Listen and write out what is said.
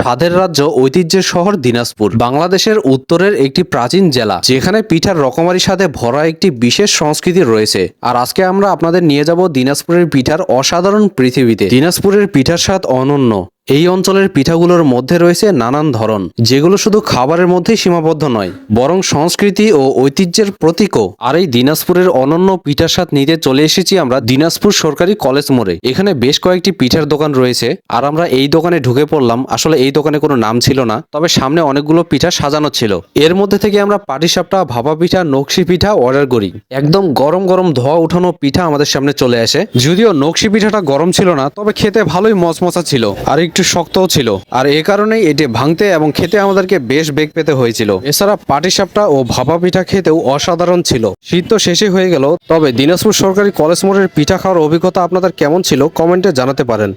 স্বাদের রাজ্য ঐতিহ্যের শহর দিনাজপুর। বাংলাদেশের উত্তরের একটি প্রাচীন জেলা, যেখানে পিঠার রকমারি সাথে ভরা একটি বিশেষ সংস্কৃতি রয়েছে। আর আজকে আমরা আপনাদের নিয়ে যাব দিনাজপুরের পিঠার অসাধারণ পৃথিবীতে। দিনাজপুরের পিঠার স্বাদ অনন্য। এই অঞ্চলের পিঠাগুলোর মধ্যে রয়েছে নানান ধরন, যেগুলো শুধু খাবারের মধ্যেই সীমাবদ্ধ নয়, বরং সংস্কৃতি ও ঐতিহ্যের প্রতীকও। আর এই দিনাজপুরের অনন্য পিঠার স্বাদ নিতে চলে এসেছি আমরা দিনাজপুর সরকারি কলেজ মোড়ে। এখানে বেশ কয়েকটি পিঠার দোকান রয়েছে, আর আমরা এই দোকানে ঢুকে পড়লাম। আসলে এই দোকানে কোনো নাম ছিল না, তবে সামনে অনেকগুলো পিঠা সাজানো ছিল। এর মধ্যে থেকে আমরা পাটিসাপটা, ভাপা পিঠা, নকশি পিঠা অর্ডার করি। একদম গরম গরম ধোয়া উঠানো পিঠা আমাদের সামনে চলে আসে। যদিও নকশি পিঠাটা গরম ছিল না, তবে খেতে ভালোই মচমচা ছিল। আর একটু শক্তও ছিল। আর এ কারণেই এটি ভাঙতে এবং খেতে আমাদেরকে বেশ বেগ পেতে হয়েছিল। এছাড়া পাটিসাপটা ও ভাপা পিঠা খেতেও অসাধারণ ছিল। শীত তো শেষে হয়ে গেল, তবে দিনাজপুর সরকারি কলেজ মোড়ের পিঠা খাওয়ার অভিজ্ঞতা আপনাদের কেমন ছিল, কমেন্টে জানাতে পারেন।